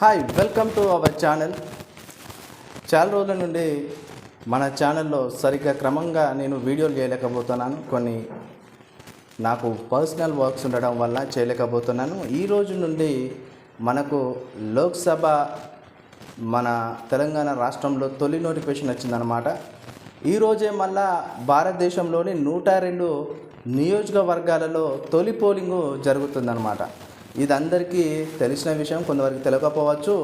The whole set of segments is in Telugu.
Hi welcome to our channel చాలా రోజుల నుండి మన ఛానల్లో సరిగ్గా క్రమంగా నేను వీడియోలు చేయలేకపోతున్నాను. కొన్ని నాకు పర్సనల్ వర్క్స్ ఉండడం వల్ల చేయలేకపోతున్నాను. ఈ రోజు నుండి మనకు లోక్సభ మన తెలంగాణ రాష్ట్రంలో తొలి నోటిఫికేషన్ వచ్చిందనమాట ఈరోజే మళ్ళా భారతదేశంలోని నూట రెండు నియోజకవర్గాలలో తొలి పోలింగు జరుగుతుందన్నమాట. ఇది అందరికీ తెలిసిన విషయం కొంతవరకు తెలియకపోవచ్చు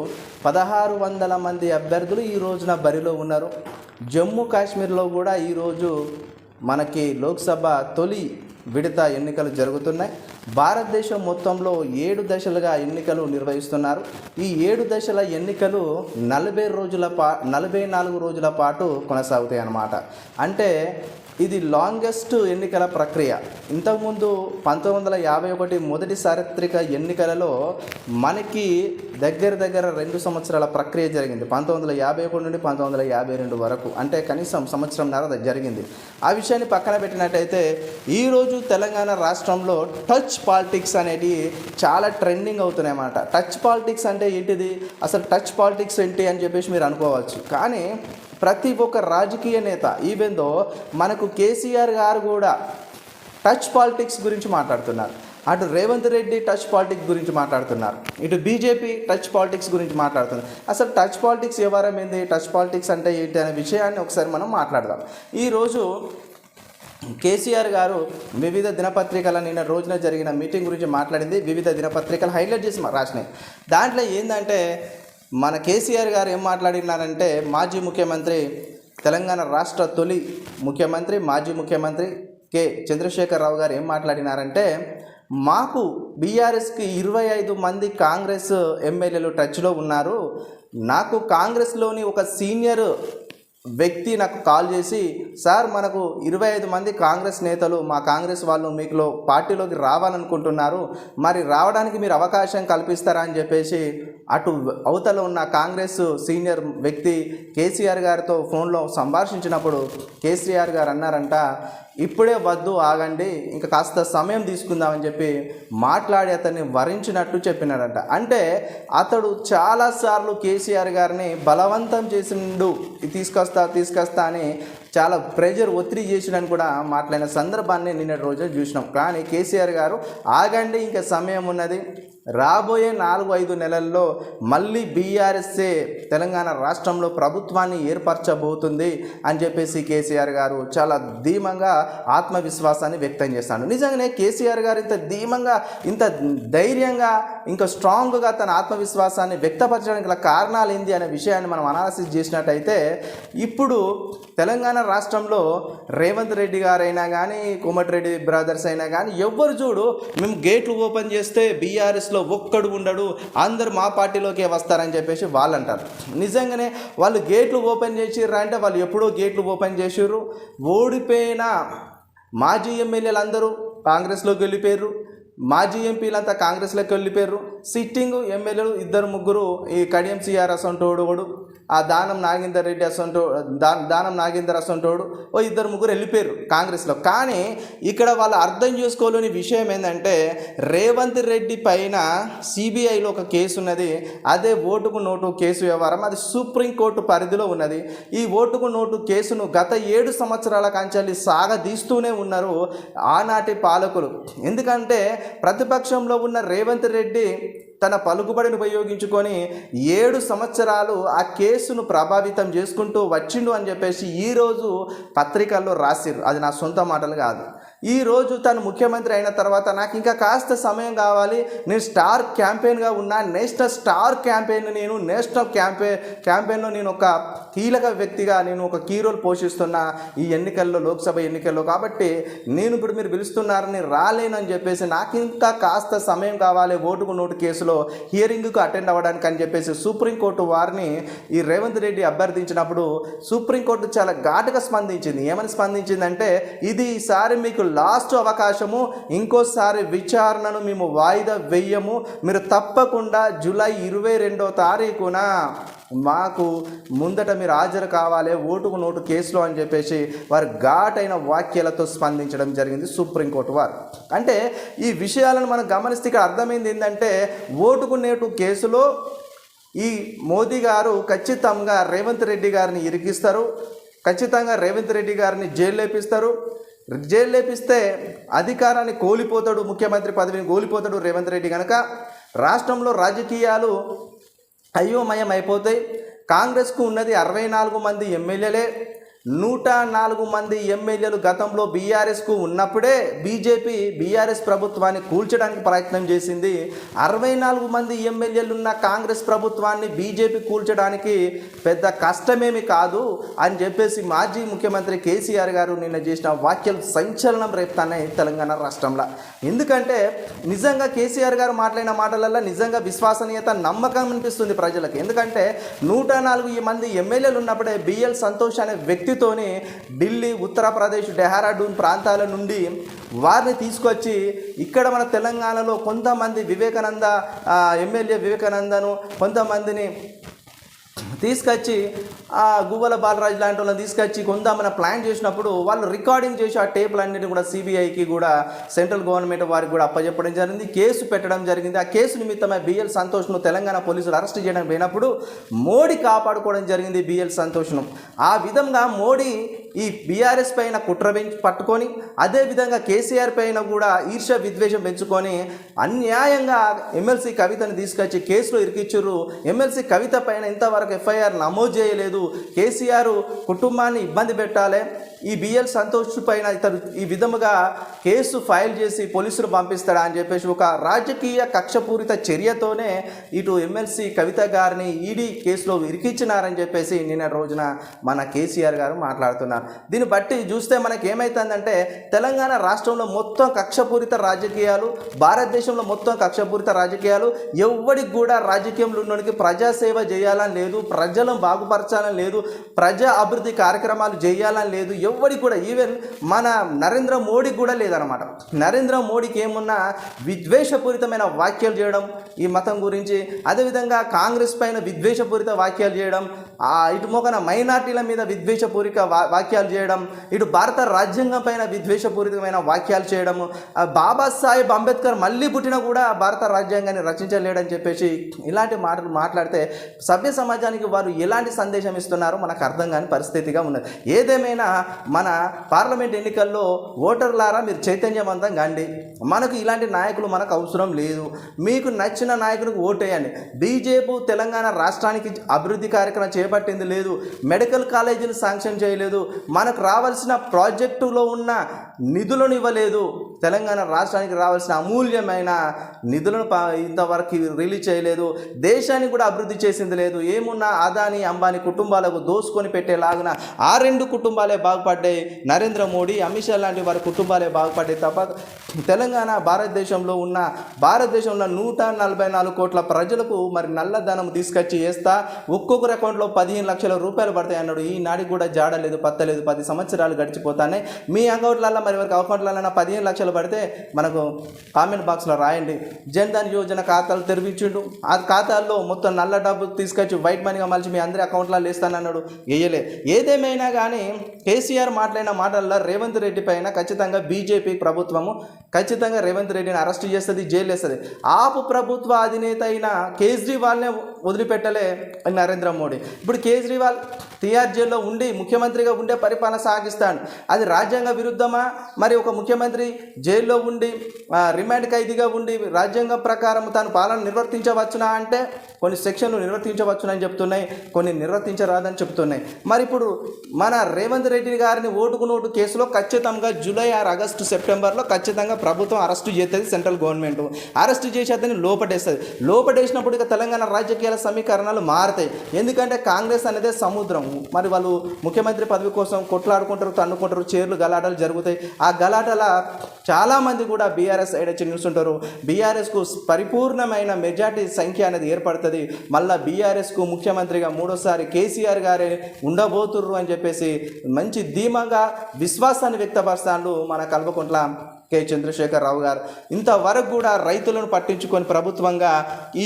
పదహారు వందల మంది అభ్యర్థులు ఈ రోజున బరిలో ఉన్నారు. జమ్మూ కాశ్మీర్లో కూడా ఈరోజు మనకి లోక్సభ తొలి విడత ఎన్నికలు జరుగుతున్నాయి. భారతదేశం మొత్తంలో ఏడు దశలుగా ఎన్నికలు నిర్వహిస్తున్నారు. ఈ ఏడు దశల ఎన్నికలు నలభై రోజుల పా నలభై నాలుగు రోజుల పాటు కొనసాగుతాయి అన్నమాట అంటే ఇది లాంగెస్ట్ ఎన్నికల ప్రక్రియ. ఇంతకుముందు పంతొమ్మిది వందల యాభై ఒకటి మొదటి సార్వత్రిక ఎన్నికలలో మనకి దగ్గర దగ్గర రెండు సంవత్సరాల ప్రక్రియ జరిగింది. పంతొమ్మిది వందల యాభై ఒకటి నుండి పంతొమ్మిది వందల యాభై రెండు వరకు. అంటే కనీసం సంవత్సరంన్నర జరిగింది. ఆ విషయాన్ని పక్కన పెట్టినట్టయితే ఈరోజు తెలంగాణ రాష్ట్రంలో టచ్ పాలిటిక్స్ అనేది చాలా ట్రెండింగ్ అవుతున్నాయి అన్నమాట. టచ్ పాలిటిక్స్ అంటే ఏంటిది? అసలు టచ్ పాలిటిక్స్ ఏంటి అని చెప్పేసి మీరు అనుకోవచ్చు. కానీ ప్రతి ఒక్క రాజకీయ నేత ఈవెందో మనకు కేసీఆర్ గారు కూడా టచ్ పాలిటిక్స్ గురించి మాట్లాడుతున్నారు. అటు రేవంత్ రెడ్డి టచ్ పాలిటిక్స్ గురించి మాట్లాడుతున్నారు. ఇటు బీజేపీ టచ్ పాలిటిక్స్ గురించి మాట్లాడుతున్నారు. అసలు టచ్ పాలిటిక్స్ వ్యవహారం ఏంది? టచ్ పాలిటిక్స్ అంటే ఏంటి అనే విషయాన్ని ఒకసారి మనం మాట్లాడదాం. ఈరోజు కేసీఆర్ గారు వివిధ దినపత్రికల నిన్న రోజున జరిగిన మీటింగ్ గురించి మాట్లాడింది. వివిధ దినపత్రికలు హైలైట్ చేసి రాసినాయి. దాంట్లో ఏంటంటే మన కేసీఆర్ గారు ఏం మాట్లాడినారంటే మాజీ ముఖ్యమంత్రి తెలంగాణ రాష్ట్ర తొలి ముఖ్యమంత్రి మాజీ ముఖ్యమంత్రి కె చంద్రశేఖరరావు గారు ఏం మాట్లాడినారంటే మాకు బీఆర్ఎస్కి ఇరవై ఐదు మంది కాంగ్రెస్ ఎమ్మెల్యేలు టచ్లో ఉన్నారు. నాకు కాంగ్రెస్లోని ఒక సీనియర్ వ్యక్తి నాకు కాల్ చేసి సార్ మనకు ఇరవై ఐదు మంది కాంగ్రెస్ నేతలు మా కాంగ్రెస్ వాళ్ళు మీకులో పార్టీలోకి రావాలనుకుంటున్నారు. మరి రావడానికి మీరు అవకాశం కల్పిస్తారా? అని చెప్పేసి అటు అవతల ఉన్న కాంగ్రెస్ సీనియర్ వ్యక్తి కేసీఆర్ గారితో ఫోన్లో సంభాషించినప్పుడు కేసీఆర్ గారు అన్నారంట ఇప్పుడే వద్దు ఆగండి ఇంకా కాస్త సమయం తీసుకుందామని చెప్పి మాట్లాడి అతన్ని వరించినట్టు చెప్పినాడంట. అంటే అతడు చాలాసార్లు కేసీఆర్ గారిని బలవంతం చేసిండు తీసుకొస్తా తీసుకొస్తా అని చాలా ప్రెజర్ ఒత్తిడి చేసినని కూడా మాట్లాడిన సందర్భాన్ని నిన్నటి రోజు చూసినాం. కానీ కేసీఆర్ గారు ఆగండి ఇంకా సమయం ఉన్నది. రాబోయే నాలుగు ఐదు నెలల్లో మళ్ళీ బీఆర్ఎస్ఏ తెలంగాణ రాష్ట్రంలో ప్రభుత్వాన్ని ఏర్పరచబోతుంది అని చెప్పేసి కేసీఆర్ గారు చాలా ధీమంగా ఆత్మవిశ్వాసాన్ని వ్యక్తం చేస్తాడు. నిజంగానే కేసీఆర్ గారు ఇంత ధీమంగా ఇంత ధైర్యంగా ఇంకా స్ట్రాంగ్గా తన ఆత్మవిశ్వాసాన్ని వ్యక్తపరచడానికి గల కారణాలు ఏంది అనే విషయాన్ని మనం అనాలసిస్ చేసినట్టయితే ఇప్పుడు తెలంగాణ రాష్ట్రంలో రేవంత్ రెడ్డి గారైనా కానీ కోమటిరెడ్డి బ్రదర్స్ అయినా కానీ ఎవ్వరు చూడు మేము గేట్లు ఓపెన్ చేస్తే బీఆర్ఎస్ బీఆర్ఎస్లో ఒక్కడు ఉండడు అందరూ మా పార్టీలోకే వస్తారని చెప్పేసి వాళ్ళు అంటారు నిజంగానే వాళ్ళు గేట్లు ఓపెన్ చేసిర్రా అంటే వాళ్ళు ఎప్పుడో గేట్లు ఓపెన్ చేసిర్రు. ఓడిపోయిన మాజీ ఎమ్మెల్యేలు అందరూ కాంగ్రెస్లోకి వెళ్ళిపోయారు మాజీ ఎంపీలంతా కాంగ్రెస్లోకి వెళ్ళిపోయారు సిట్టింగ్ ఎమ్మెల్యేలు ఇద్దరు ముగ్గురు ఈ కడియం సిఆర్ అసంటోడు కూడా ఆ దానం నాగేందర్ రెడ్డి అసంటో దానం నాగేందర్ అసంటోడు ఓ ఇద్దరు ముగ్గురు వెళ్ళిపోయారు కాంగ్రెస్లో. కానీ ఇక్కడ వాళ్ళు అర్థం చేసుకోలేని విషయం ఏంటంటే రేవంత్ రెడ్డి పైన సిబిఐలో ఒక కేసు ఉన్నది అదే ఓటుకు నోటు కేసు వ్యవహారం అది సుప్రీంకోర్టు పరిధిలో ఉన్నది. ఈ ఓటుకు నోటు కేసును గత ఏడు సంవత్సరాల కంచెల్లి సాగదీస్తూనే ఉన్నారు ఆనాటి పాలకులు. ఎందుకంటే ప్రతిపక్షంలో ఉన్న రేవంత్ రెడ్డి తన పలుకుబడిని ఉపయోగించుకొని ఏడు సంవత్సరాలు ఆ కేసును ప్రభావితం చేసుకుంటూ వచ్చిండు అని చెప్పేసి ఈరోజు పత్రికల్లో రాసిర్రు. అది నా సొంత మాటలు కాదు. ఈరోజు తను ముఖ్యమంత్రి అయిన తర్వాత నాకు ఇంకా కాస్త సమయం కావాలి. నేను స్టార్ క్యాంపెయిన్గా ఉన్నా నేషనల్ స్టార్ క్యాంపెయిన్ నేను నేషనల్ క్యాంపెయిన్ క్యాంపెయిన్లో నేను ఒక కీలక వ్యక్తిగా నేను ఒక కీ రోల్ పోషిస్తున్న ఈ ఎన్నికల్లో లోక్సభ ఎన్నికల్లో. కాబట్టి నేను ఇప్పుడు మీరు పిలుస్తున్నారని రాలేనని చెప్పేసి నాకు ఇంకా కాస్త సమయం కావాలి ఓటుకు నోటు కేసులో హియరింగ్కు అటెండ్ అవ్వడానికి అని చెప్పేసి సుప్రీంకోర్టు వారిని ఈ రేవంత్ రెడ్డి అభ్యర్థించినప్పుడు సుప్రీంకోర్టు చాలా ఘాటుగా స్పందించింది. ఏమని స్పందించిందంటే ఇది ఈసారి మీకు లాస్ట్ అవకాశము ఇంకోసారి విచారణను మేము వాయిదా వెయ్యము మీరు తప్పకుండా జూలై ఇరవై రెండో తారీఖున మాకు ముందట మీరు హాజరు కావాలి ఓటుకు నోటు కేసులో అని చెప్పేసి వారు ఘాటైన వాక్యాలతో స్పందించడం జరిగింది సుప్రీంకోర్టు వారు. అంటే ఈ విషయాలను మనం గమనిస్తే ఇక్కడ అర్థమైంది ఏంటంటే ఓటుకు నేటు కేసులో ఈ మోదీ గారు ఖచ్చితంగా రేవంత్ రెడ్డి గారిని ఇరికిస్తారు ఖచ్చితంగా రేవంత్ రెడ్డి గారిని జైలు లేపిస్తారు జైలు లేపిస్తే అధికారాన్ని కోల్పోతాడు ముఖ్యమంత్రి పదవిని కోల్పోతాడు రేవంత్ రెడ్డి కనుక రాష్ట్రంలో రాజకీయాలు అయోమయం అయిపోతాయి కాంగ్రెస్కు ఉన్నది అరవై నాలుగు మంది ఎమ్మెల్యేలే. నూట నాలుగు మంది ఎమ్మెల్యేలు గతంలో బీఆర్ఎస్కు ఉన్నప్పుడే బీజేపీ బీఆర్ఎస్ ప్రభుత్వాన్ని కూల్చడానికి ప్రయత్నం చేసింది. అరవై నాలుగు మంది ఎమ్మెల్యేలు ఉన్న కాంగ్రెస్ ప్రభుత్వాన్ని బీజేపీ కూల్చడానికి పెద్ద కష్టమేమి కాదు అని చెప్పేసి మాజీ ముఖ్యమంత్రి కేసీఆర్ గారు నిన్న చేసిన వ్యాఖ్యలు సంచలనం రేపుతాయి తెలంగాణ రాష్ట్రంలో. ఎందుకంటే నిజంగా కేసీఆర్ గారు మాట్లాడిన మాటలలో నిజంగా విశ్వసనీయత నమ్మకం అనిపిస్తుంది ప్రజలకు. ఎందుకంటే నూట నాలుగు మంది ఎమ్మెల్యేలు ఉన్నప్పుడే బిఎల్ సంతోష్ అనే వ్యక్తి వ్యక్తితోని ఢిల్లీ ఉత్తరప్రదేశ్ డెహ్రాడూన్ ప్రాంతాల నుండి వారిని తీసుకొచ్చి ఇక్కడ మన తెలంగాణలో కొంతమంది వివేకానంద ఎమ్మెల్యే వివేకానందను కొంతమందిని తీసుకొచ్చి ఆ గువ్వల బాలరాజు లాంటి వాళ్ళని తీసుకొచ్చి కొందామని ప్లాన్ చేసినప్పుడు వాళ్ళు రికార్డింగ్ చేసి ఆ టేపులన్నిటిని కూడా సిబిఐకి కూడా సెంట్రల్ గవర్నమెంట్ వారికి కూడా అప్పచెప్పడం జరిగింది. కేసు పెట్టడం జరిగింది. ఆ కేసు నిమిత్తమై బిఎల్ సంతోష్ను తెలంగాణ పోలీసులు అరెస్ట్ చేయడం పోయినప్పుడు మోడీ కాపాడుకోవడం జరిగింది బిఎల్ సంతోష్ను. ఆ విధంగా మోడీ ఈ బీఆర్ఎస్ పైన కుట్ర పెంచి పట్టుకొని అదేవిధంగా కేసీఆర్ పైన కూడా ఈర్ష్య విద్వేషం పెంచుకొని అన్యాయంగా ఎమ్మెల్సీ కవితను తీసుకొచ్చి కేసులో ఇరికిచ్చారు ఎమ్మెల్సీ కవిత పైన ఇంతవరకు ఎఫ్ఐఆర్ నమోదు చేయలేదు. కేసీఆర్ కుటుంబాన్ని ఇబ్బంది పెట్టాలి. ఈ బిఎల్ సంతోష్ పైన ఇతను ఈ విధముగా కేసు ఫైల్ చేసి పోలీసులు పంపిస్తాడా అని చెప్పేసి ఒక రాజకీయ కక్షపూరిత చర్యతోనే ఇటు ఎమ్మెల్సీ కవిత గారిని ఈడీ కేసులో ఇరికిచ్చినారని చెప్పేసి నిన్న రోజున మన కేసీఆర్ గారు మాట్లాడుతున్నారు. దీన్ని బట్టి చూస్తే మనకి ఏమవుతుందంటే తెలంగాణ రాష్ట్రంలో మొత్తం కక్షపూరిత రాజకీయాలు భారతదేశంలో మొత్తం కక్షపూరిత రాజకీయాలు ఎవ్వడికి కూడా రాజకీయంలో ఉన్నోడికి ప్రజాసేవ చేయాలని లేదు ప్రజలను బాగుపరచాలని లేదు ప్రజా అభివృద్ధి కార్యక్రమాలు చేయాలని లేదు ఎవ్వడికి కూడా ఈవెన్ మన నరేంద్ర మోడీకి కూడా లేదనమాట నరేంద్ర మోడీకి ఏమున్నా విద్వేషపూరితమైన వ్యాఖ్యలు చేయడం ఈ మతం గురించి అదేవిధంగా కాంగ్రెస్ పైన విద్వేషపూరిత వ్యాఖ్యలు చేయడం ఆ ఇటు మొక్కన మైనార్టీల మీద విద్వేషపూరిత వా- వాక్యాలు చేయడం ఇటు భారత రాజ్యాంగం పైన విద్వేషపూరితమైన వాక్యాలు చేయడము బాబా బాబాసాహెబ్ అంబేద్కర్ మళ్ళీ పుట్టినా కూడా భారత రాజ్యాంగాన్ని రచించలేడని చెప్పేసి ఇలాంటి మాటలు మాట్లాడితే సభ్య సమాజానికి వారు ఎలాంటి సందేశం ఇస్తున్నారో మనకు అర్థం కాని పరిస్థితిగా ఉన్నది. ఏదేమైనా మన పార్లమెంట్ ఎన్నికల్లో ఓటర్లారా మీరు చైతన్యవంతం కండి. మనకు ఇలాంటి నాయకులు మనకు అవసరం లేదు. మీకు నచ్చిన నాయకులకు ఓటేయండి. బీజేపీ తెలంగాణ రాష్ట్రానికి అభివృద్ధి కార్యక్రమం చేపట్టింది లేదు. మెడికల్ కాలేజీలు శాంక్షన్ చేయలేదు. మనకు రావాల్సిన ప్రాజెక్టులో ఉన్న నిధులను ఇవ్వలేదు. తెలంగాణ రాష్ట్రానికి రావాల్సిన అమూల్యమైన నిధులను ఇంతవరకు రిలీజ్ చేయలేదు. దేశాన్ని కూడా అభివృద్ధి చేసింది లేదు. ఏమున్నా అదాని అంబానీ కుటుంబాలకు దోసుకొని పెట్టేలాగిన ఆ రెండు కుటుంబాలే బాగుపడ్డాయి. నరేంద్ర మోడీ అమిత్ షా లాంటి వారి కుటుంబాలే బాగుపడ్డాయి తప్ప తెలంగాణ భారతదేశంలో ఉన్న భారతదేశంలో నూట నలభై నాలుగు కోట్ల ప్రజలకు మరి నల్లధనం తీసుకొచ్చి వేస్తా ఒక్కొక్కరి అకౌంట్లో పదిహేను లక్షల రూపాయలు పడతాయి అన్నాడు. ఈనాడికి కూడా జాడలేదు పత్తలేదు. పది సంవత్సరాలు గడిచిపోతానే మీ అకౌంట్లలో మరి వారికి అకౌంట్లలో పదిహేను లక్షలు పడితే మనకు కామెంట్ బాక్స్లో రాయండి. జన్ ధన్ యోజన ఖాతాలు తెరిపించిండు. ఆ ఖాతాల్లో మొత్తం నల్ల డబ్బు తీసుకొచ్చి వైట్ మనీగా మలిచి మీ అందరి అకౌంట్లలో వేస్తానన్నాడు వేయలే ఏదేమైనా కానీ కేసీఆర్ మాట్లాడిన మాటల్లో రేవంత్ రెడ్డి పైన ఖచ్చితంగా బీజేపీ ప్రభుత్వము ఖచ్చితంగా రేవంత్ రెడ్డిని అరెస్ట్ చేస్తుంది జైలు వేస్తుంది. ఆపు ప్రభుత్వ అధినేత అయిన కేజ్రీవాల్నే వదిలిపెట్టలే నరేంద్ర మోడీ. ఇప్పుడు కేజ్రీవాల్ తిహార్ జైల్లో ఉండి ముఖ్యమంత్రిగా ఉండే పరిపాలన సాగిస్తాడు. అది రాజ్యాంగ విరుద్ధమా? మరి ఒక ముఖ్యమంత్రి జైల్లో ఉండి రిమాండ్ ఖైదీగా ఉండి రాజ్యాంగం ప్రకారం తాను పాలన నిర్వర్తించవచ్చునా అంటే కొన్ని సెక్షన్లు నిర్వర్తించవచ్చునని చెప్తున్నాయి కొన్ని నిర్వర్తించరాదని చెప్తున్నాయి. మరి ఇప్పుడు మన రేవంత్ రెడ్డి గారిని ఓటుకు నోటు కేసులో ఖచ్చితంగా జూలై ఆరు ఆగస్టు సెప్టెంబర్లో ఖచ్చితంగా ప్రభుత్వం అరెస్టు చేస్తుంది సెంట్రల్ గవర్నమెంట్. అరెస్టు చేసి అతన్ని లోపటేస్తుంది. లోపటేసినప్పుడు ఇక తెలంగాణ రాజకీయాల సమీకరణాలు మారుతాయి. ఎందుకంటే కాంగ్రెస్ అనేది సముద్రం. మరి వాళ్ళు ముఖ్యమంత్రి పదవి కోసం కొట్లాడుకుంటారు తన్నుకుంటారు చీరలు గలాటలు జరుగుతాయి. ఆ గలాటల చాలామంది కూడా బీఆర్ఎస్ సైడ్ వచ్చి నిలుస్తుంటారు. బీఆర్ఎస్కు పరిపూర్ణమైన మెజార్టీ సంఖ్య అనేది ఏర్పడుతుంది. మళ్ళా బీఆర్ఎస్కు ముఖ్యమంత్రిగా మూడోసారి కేసీఆర్ గారే ఉండబోతుర్రు అని చెప్పేసి మంచి ధీమాగా విశ్వాసాన్ని వ్యక్తపరుస్తాడు మన కల్వకుంట్ల కె. చంద్రశేఖర్ రావు గారు. ఇంతవరకు కూడా రైతులను పట్టించుకొని ప్రభుత్వంగా ఈ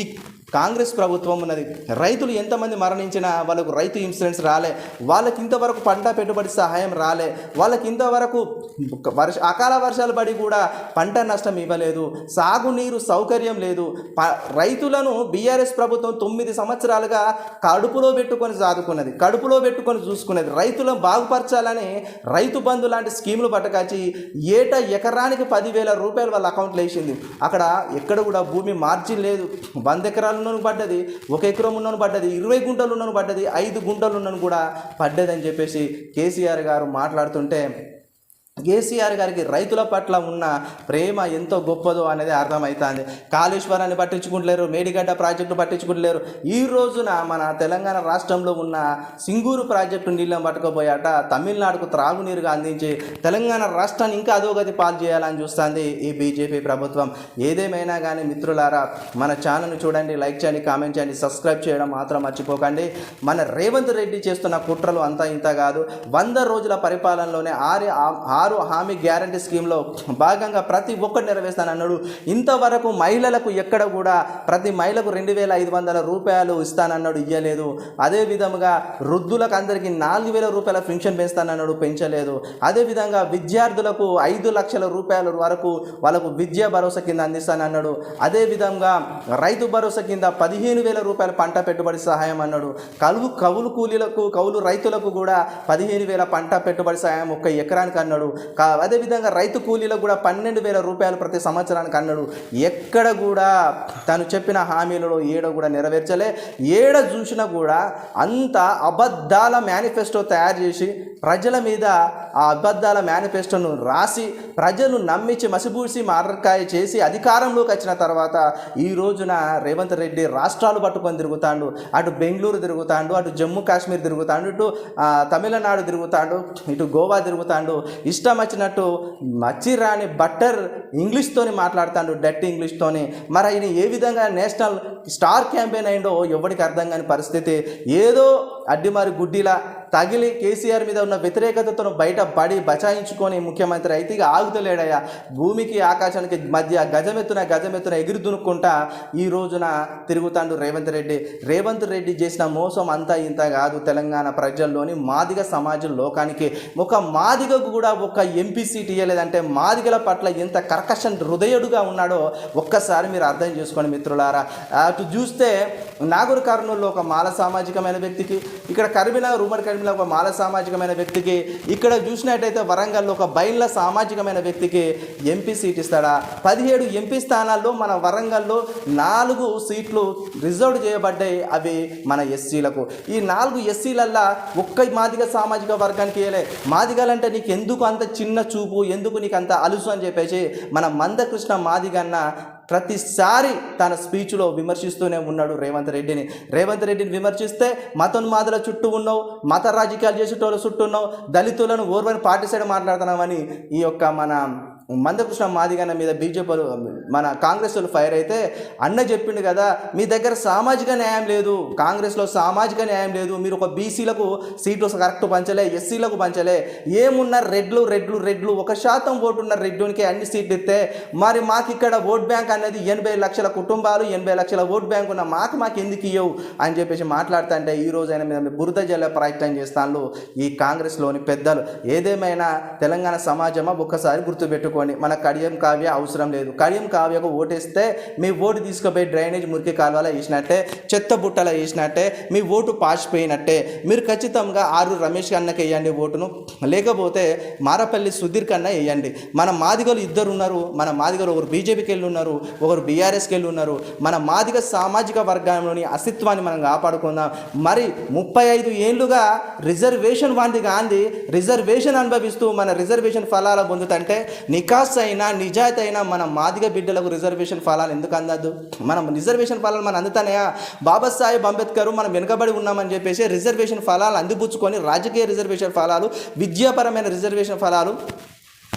కాంగ్రెస్ ప్రభుత్వం ఉన్నది. రైతులు ఎంతమంది మరణించినా వాళ్ళకు రైతు ఇన్సూరెన్స్ రాలే. వాళ్ళకి ఇంతవరకు పంట పెట్టుబడి సహాయం రాలే. వాళ్ళకి ఇంతవరకు వర్ష అకాల వర్షాలు పడి కూడా పంట నష్టం ఇవ్వలేదు. సాగునీరు సౌకర్యం లేదు. ప రైతులను బీఆర్ఎస్ ప్రభుత్వం తొమ్మిది సంవత్సరాలుగా కడుపులో పెట్టుకొని సాదుకున్నది. కడుపులో పెట్టుకొని చూసుకున్నది. రైతులను బాగుపరచాలని రైతు బంధు లాంటి స్కీములు పట్టుకొచ్చి ఏటా ఎకరానికి పదివేల రూపాయలు వాళ్ళ అకౌంట్లో వేసింది. అక్కడ ఎక్కడ కూడా భూమి మార్జిన్ లేదు. వంద ఎకరాలు ఉన్నను పడ్డది ఒక ఎకరం ఉన్నను పడ్డది ఇరవై గుంటలు ఉన్నను పడ్డది ఐదు గుంటలు ఉన్నను కూడా పడ్డదని చెప్పేసి కేసీఆర్ గారు మాట్లాడుతుంటే కేసీఆర్ గారికి రైతుల పట్ల ఉన్న ప్రేమ ఎంతో గొప్పదో అనేది అర్థమవుతుంది కాళేశ్వరాన్ని పట్టించుకుంటలేరు మేడిగడ్డ ప్రాజెక్టు పట్టించుకుంటలేరు. ఈ రోజున మన తెలంగాణ రాష్ట్రంలో ఉన్న సింగూరు ప్రాజెక్టు నీళ్ళని పట్టుకుపోయాట తమిళనాడుకు త్రాగునీరుగా అందించి తెలంగాణ రాష్ట్రాన్ని ఇంకా అధోగతి పాలు చేయాలని చూస్తుంది ఈ బీజేపీ ప్రభుత్వం. ఏదేమైనా కానీ మిత్రులారా మన ఛానల్ని చూడండి లైక్ చేయండి కామెంట్ చేయండి సబ్స్క్రైబ్ చేయడం మాత్రం మర్చిపోకండి. మన రేవంత్ రెడ్డి చేస్తున్న కుట్రలు అంతా ఇంత కాదు. వంద రోజుల పరిపాలనలోనే ఆరు ఆరు హామీ గ్యారంటీ స్కీమ్లో భాగంగా ప్రతి ఒక్కటి నెరవేర్స్తానన్నాడు. ఇంతవరకు మహిళలకు ఎక్కడ కూడా ప్రతి మహిళకు రెండు వేల ఐదు వందల రూపాయలు ఇస్తానన్నాడు ఇయ్యలేదు. అదేవిధంగా వృద్ధులకు అందరికీ నాలుగు వేల రూపాయల పెన్షన్ పెంచుతానన్నాడు పెంచలేదు. అదేవిధంగా విద్యార్థులకు ఐదు లక్షల రూపాయల వరకు వాళ్ళకు విద్యా భరోసా కింద అందిస్తానన్నాడు. అదేవిధంగా రైతు భరోసా కింద పదిహేను వేల రూపాయల పంట పెట్టుబడి సహాయం అన్నాడు. కలువు కవులు కూలీలకు కవులు రైతులకు కూడా పదిహేను వేల పంట పెట్టుబడి సహాయం ఒక్క ఎకరానికి అన్నాడు. అదేవిధంగా రైతు కూలీలకు కూడా పన్నెండు వేల రూపాయలు ప్రతి సంవత్సరానికి అన్నాడు. ఎక్కడ కూడా తను చెప్పిన హామీలలో ఏడ కూడా నెరవేర్చలే. ఏడ చూసినా కూడా అంత అబద్ధాల మేనిఫెస్టో తయారు చేసి ప్రజల మీద ఆ అబద్ధాల మేనిఫెస్టోను రాసి ప్రజలు నమ్మించి మసిబూసి మారకాయ చేసి అధికారంలోకి వచ్చిన తర్వాత ఈ రోజున రేవంత్ రెడ్డి రాష్ట్రాలు పట్టుకొని తిరుగుతాడు. అటు బెంగళూరు తిరుగుతాడు అటు జమ్మూ కాశ్మీర్ తిరుగుతాడు ఇటు తమిళనాడు తిరుగుతాడు ఇటు గోవా తిరుగుతాడు. ఇష్ట వచ్చినట్టు మచ్చిరాని బట్టర్ ఇంగ్లీష్తోని మాట్లాడుతాడు డట్టి ఇంగ్లీష్తోని మరి ఆయన ఏ విధంగా నేషనల్ స్టార్ క్యాంపెయిన్ అయిందో ఎవరికి అర్థం కాని పరిస్థితి. ఏదో అడ్డిమారి గుడ్డిలా తగిలి కేసీఆర్ మీద ఉన్న వ్యతిరేకతను బయట పడి బచాయించుకొని ముఖ్యమంత్రి అయితే ఇక ఆగుతలేడయ్యా. భూమికి ఆకాశానికి మధ్య గజమెత్తున గజమెత్తున ఎగిరి దునుక్కుంటా ఈ రోజున తిరుగుతాడు రేవంత్ రెడ్డి. రేవంత్ రెడ్డి చేసిన మోసం అంతా ఇంత కాదు. తెలంగాణ ప్రజల్లోని మాదిగ సమాజం లోకానికి ఒక మాదిగకు కూడా ఒక ఎంపీ సీట్ ఇవ్వలేదంటే మాదిగల పట్ల ఎంత కర్కషన్ హృదయుడుగా ఉన్నాడో ఒక్కసారి మీరు అర్థం చేసుకోండి మిత్రులారా. అటు చూస్తే నాగూర్ కర్నూలులో ఒక మాల సామాజికమైన వ్యక్తికి ఇక్కడ కరీంనగర్ ఉమ్మడి కరీంనగర్ ఒక మాల సామాజికమైన వ్యక్తికి ఇక్కడ చూసినట్టయితే వరంగల్లో ఒక బైన్ల సామాజికమైన వ్యక్తికి ఎంపీ సీట్ ఇస్తాడా? పదిహేడు ఎంపీ స్థానాల్లో మన వరంగల్లో నాలుగు సీట్లు రిజర్వ్ చేయబడ్డాయి అవి మన ఎస్సీలకు. ఈ నాలుగు ఎస్సీలల్లా ఒక్క మాదిగ సామాజిక వర్గానికి వేయలే మాదిగలంటే నీకు ఎందుకు అంత చిన్న చూపు ఎందుకు నీకు అంత అలుసు అని చెప్పేసి మన మందకృష్ణ మాదిగన్న ప్రతిసారి తన స్పీచ్లో విమర్శిస్తూనే ఉన్నాడు రేవంత్ రెడ్డిని. రేవంత్ రెడ్డిని విమర్శిస్తే మతోన్మాదుల చుట్టూ ఉన్నావు మత రాజకీయాలు చేసేటోళ్ళ చుట్టూ ఉన్నావు దళితులను ఓర్వని పాటిసైడ్ మాట్లాడుతున్నామని ఈ యొక్క మన మందకృష్ణ మాదిగన్న మీద బీజేపీ మన కాంగ్రెస్ వాళ్ళు ఫైర్ అయితే అన్న చెప్పిండు కదా మీ దగ్గర సామాజిక న్యాయం లేదు కాంగ్రెస్లో సామాజిక న్యాయం లేదు మీరు ఒక బీసీలకు సీట్లు కరెక్ట్ పంచలే ఎస్సీలకు పంచలే ఏమున్న రెడ్లు రెడ్లు రెడ్లు ఒక శాతం ఓటు ఉన్న రెడ్లునికి అన్ని సీట్లు ఇస్తే మరి మాకు ఇక్కడ ఓట్ బ్యాంక్ అనేది ఎనభై లక్షల కుటుంబాలు ఎనభై లక్షల ఓట్ బ్యాంక్ ఉన్న మాకు మాకు ఎందుకు ఇవ్వవు అని చెప్పేసి మాట్లాడుతుంటే ఈ రోజు ఆయన మీద బురద జల్ల ప్రయత్నం చేస్తాను ఈ కాంగ్రెస్లోని పెద్దలు. ఏదేమైనా తెలంగాణ సమాజమా? ఒక్కసారి పెట్టుకోండి మన కడియం కావ్య అవసరం లేదు. కడియం కావ్యకు ఓటేస్తే మీ ఓటు తీసుకుపోయి డ్రైనేజ్ మురికి కాలువలో వేసినట్టే చెత్త బుట్టలో వేసినట్టే మీ ఓటు పాసిపోయినట్టే. మీరు ఖచ్చితంగా ఆరు రమేష్ కన్నకి వేయండి ఓటును. లేకపోతే మారపల్లి సుధీర్ కన్నా వేయండి. మన మాదిగలు ఇద్దరు ఉన్నారు. మన మాదిగలు ఒకరు బీజేపీకి వెళ్ళి ఉన్నారు. ఒకరు బీఆర్ఎస్కి వెళ్ళి ఉన్నారు. మన మాదిగ సామాజిక వర్గంలోని అస్తిత్వాన్ని మనం కాపాడుకుందాం. మరి ముప్పై ఐదు ఏళ్ళుగా రిజర్వేషన్ వాంది గాంధీ. రిజర్వేషన్ అనుభవిస్తూ మన రిజర్వేషన్ ఫలాలు పొందుతంటే నికాస్ అయినా నిజాయితీ అయినా మన మాదిగ బిడ్డలకు రిజర్వేషన్ ఫలాలు ఎందుకు అందద్దు? మనం రిజర్వేషన్ ఫలాలు మనం అందుతానయా? బాబాసాహెబ్ అంబేద్కర్ మనం వెనుకబడి ఉన్నామని చెప్పేసి రిజర్వేషన్ ఫలాలు అందిపుచ్చుకొని రాజకీయ రిజర్వేషన్ ఫలాలు విద్యాపరమైన రిజర్వేషన్ ఫలాలు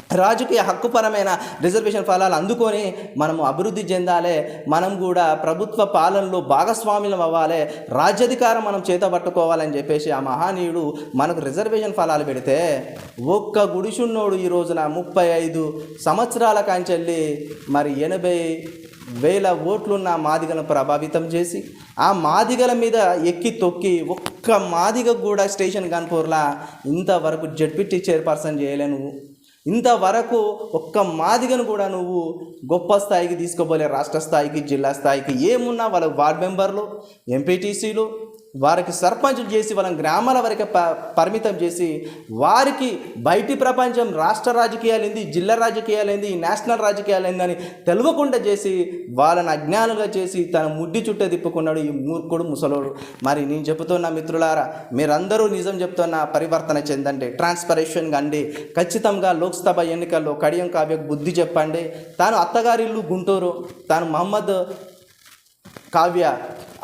రాజకీయ హక్కుపరమైన రిజర్వేషన్ ఫలాలు అందుకొని మనము అభివృద్ధి చెందాలి మనం కూడా ప్రభుత్వ పాలనలో భాగస్వామ్యం అవ్వాలి రాజ్యాధికారం మనం చేతబట్టుకోవాలని చెప్పేసి ఆ మహానీయుడు మనకు రిజర్వేషన్ ఫలాలు పెడితే ఒక్క గుడిసున్నోడు ఈ రోజున ముప్పై ఐదు సంవత్సరాల కాంచెల్లి మరి ఎనభై వేల ఓట్లున్న మాదిగలను ప్రభావితం చేసి ఆ మాదిగల మీద ఎక్కి తొక్కి ఒక్క మాదిగ కూడా స్టేషన్ కాన్పూర్లా ఇంతవరకు జడ్పిటి చైర్పర్సన్ చేయలేను. ఇంతవరకు ఒక్క మాదిగను కూడా నువ్వు గొప్ప స్థాయికి తీసుకోపోలే రాష్ట్ర స్థాయికి జిల్లా స్థాయికి ఏమున్నా వాళ్ళ వార్డ్ మెంబర్లు ఎంపీటీసీలు వారికి సర్పంచులు చేసి వాళ్ళని గ్రామాల వరకు ప పరిమితం చేసి వారికి బయటి ప్రపంచం రాష్ట్ర రాజకీయాలు ఏంది జిల్లా రాజకీయాలు ఏంది నేషనల్ రాజకీయాలు ఏందని అని తెలియకుండా చేసి వాళ్ళని అజ్ఞానులుగా చేసి తన ముడ్డి చుట్టే తిప్పుకున్నాడు ఈ మూర్ఖుడు ముసలోడు. మరి నేను చెబుతున్న మిత్రులారా మీరందరూ నిజం చెప్తున్న పరివర్తన చెందండి ట్రాన్స్పరేషన్ అండి ఖచ్చితంగా లోక్సభ ఎన్నికల్లో కడియం కావ్యకు బుద్ధి చెప్పండి. తాను అత్తగారిల్లు గుంటూరు తాను మహమ్మద్ కావ్య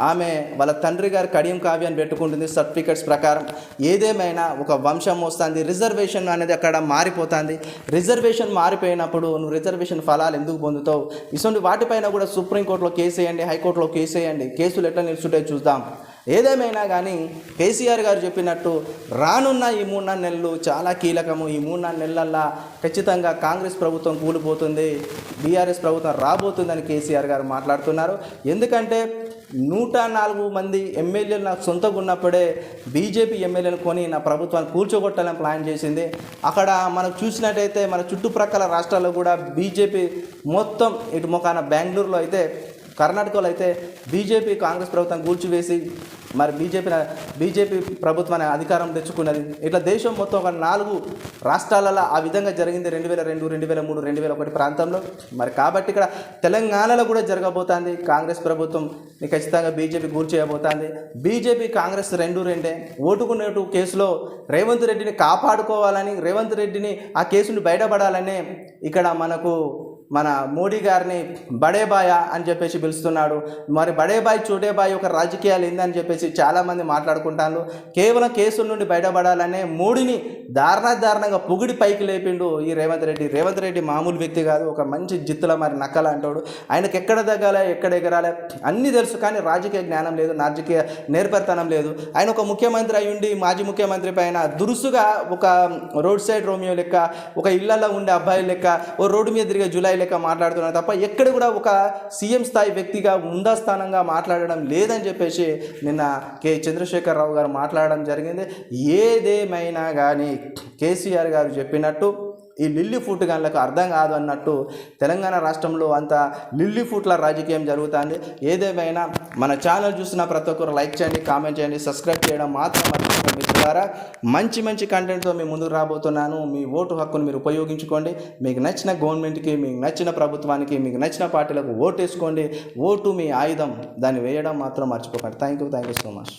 ఆమె వాళ్ళ తండ్రి గారు కడియం కావ్య అని పెట్టుకుంటుంది సర్టిఫికెట్స్ ప్రకారం. ఏదేమైనా ఒక వంశం వస్తుంది రిజర్వేషన్ అనేది అక్కడ మారిపోతుంది. రిజర్వేషన్ మారిపోయినప్పుడు నువ్వు రిజర్వేషన్ ఫలాలు ఎందుకు పొందుతావు? ఇటువంటి వాటిపైన కూడా సుప్రీంకోర్టులో కేసు వేయండి హైకోర్టులో కేసు వేయండి. కేసులు ఎట్లా నిలుచుంటాయో చూద్దాం. ఏదేమైనా కానీ కేసీఆర్ గారు చెప్పినట్టు రానున్న ఈ మూడు నాలుగు నెలలు చాలా కీలకము. ఈ మూడు నాలుగు నెలలల్లా ఖచ్చితంగా కాంగ్రెస్ ప్రభుత్వం కూలిపోతుంది. బీఆర్ఎస్ ప్రభుత్వం రాబోతుందని కేసీఆర్ గారు మాట్లాడుతున్నారు. ఎందుకంటే నూట నాలుగు మంది ఎమ్మెల్యేలు నాకు సొంతగా ఉన్నప్పుడే బీజేపీ ఎమ్మెల్యేలు కొని నా ప్రభుత్వాన్ని కూల్చోగొట్టాలని ప్లాన్ చేసింది. అక్కడ మనం చూసినట్టయితే మన చుట్టుప్రక్కల రాష్ట్రాల్లో కూడా బీజేపీ మొత్తం ఇటు మొకాన బెంగళూరులో అయితే కర్ణాటకలో అయితే బీజేపీ కాంగ్రెస్ ప్రభుత్వం కూల్చివేసి మరి బీజేపీ బీజేపీ ప్రభుత్వాన్ని అధికారం తెచ్చుకున్నది. ఇట్లా దేశం మొత్తం ఒక నాలుగు రాష్ట్రాలలో ఆ విధంగా జరిగింది రెండు వేల రెండు రెండు వేల మూడు రెండు వేల ఒకటి ప్రాంతంలో. మరి కాబట్టి ఇక్కడ తెలంగాణలో కూడా జరగబోతోంది కాంగ్రెస్ ప్రభుత్వం. ఖచ్చితంగా బీజేపీ కూల్చేయబోతోంది బీజేపీ కాంగ్రెస్ రెండు రెండే. ఓటుకునేటు కేసులో రేవంత్ రెడ్డిని కాపాడుకోవాలని రేవంత్ రెడ్డిని ఆ కేసుని బయటపడాలని ఇక్కడ మనకు మన మోడీ గారిని బడేబాయ అని చెప్పేసి పిలుస్తున్నాడు. మరి బడేబాయ్ చూడేబాయ్ ఒక రాజకీయాలు ఏందని చెప్పేసి చాలామంది మాట్లాడుకుంటాను కేవలం కేసుల నుండి బయటపడాలనే మోడీని దారుణ దారుణంగా పొగిడి పైకి లేపిండు ఈ రేవంత్ రెడ్డి. రేవంత్ రెడ్డి మామూలు వ్యక్తి కాదు ఒక మంచి జిత్తుల మరి నక్కల అంటాడు. ఆయనకి ఎక్కడ తగ్గాలి ఎక్కడ ఎగరాలి అన్నీ తెలుసు కానీ రాజకీయ జ్ఞానం లేదు రాజకీయ నేర్పరితనం లేదు. ఆయన ఒక ముఖ్యమంత్రి అయి ఉండి మాజీ ముఖ్యమంత్రి పైన దురుసుగా ఒక రోడ్ సైడ్ రోమియో లెక్క ఒక ఇళ్ళలో ఉండే అబ్బాయి లెక్క ఓ రోడ్డు మీద తిరిగే జూలై లెక్క మాట్లాడుతున్నారు తప్ప ఎక్కడ కూడా ఒక సీఎం స్థాయి వ్యక్తిగా ఉందాస్థానంగా మాట్లాడడం లేదని చెప్పేసి నిన్న కె. చంద్రశేఖరరావు గారు మాట్లాడడం జరిగింది. ఏదేమైనా కానీ కేసీఆర్ గారు చెప్పినట్టు ఈ లిల్లీ ఫుట్ గన్లకు అర్థం కాదు అన్నట్టు తెలంగాణ రాష్ట్రంలో అంత లిల్లీ ఫుట్ల రాజకీయం జరుగుతుంది. ఏదేమైనా మన ఛానల్ చూసిన ప్రతి ఒక్కరు లైక్ చేయండి కామెంట్ చేయండి సబ్స్క్రైబ్ చేయడం మాత్రం మర్చిపోకండి ద్వారా. మంచి మంచి కంటెంట్తో మీ ముందుకు రాబోతున్నాను. మీ ఓటు హక్కును మీరు ఉపయోగించుకోండి. మీకు నచ్చిన గవర్నమెంట్కి మీకు నచ్చిన ప్రభుత్వానికి మీకు నచ్చిన పార్టీలకు ఓటు వేసుకోండి ఓటు మీ ఆయుధం. దాన్ని వేయడం మాత్రం మర్చిపోకండి. Thank you thank you so much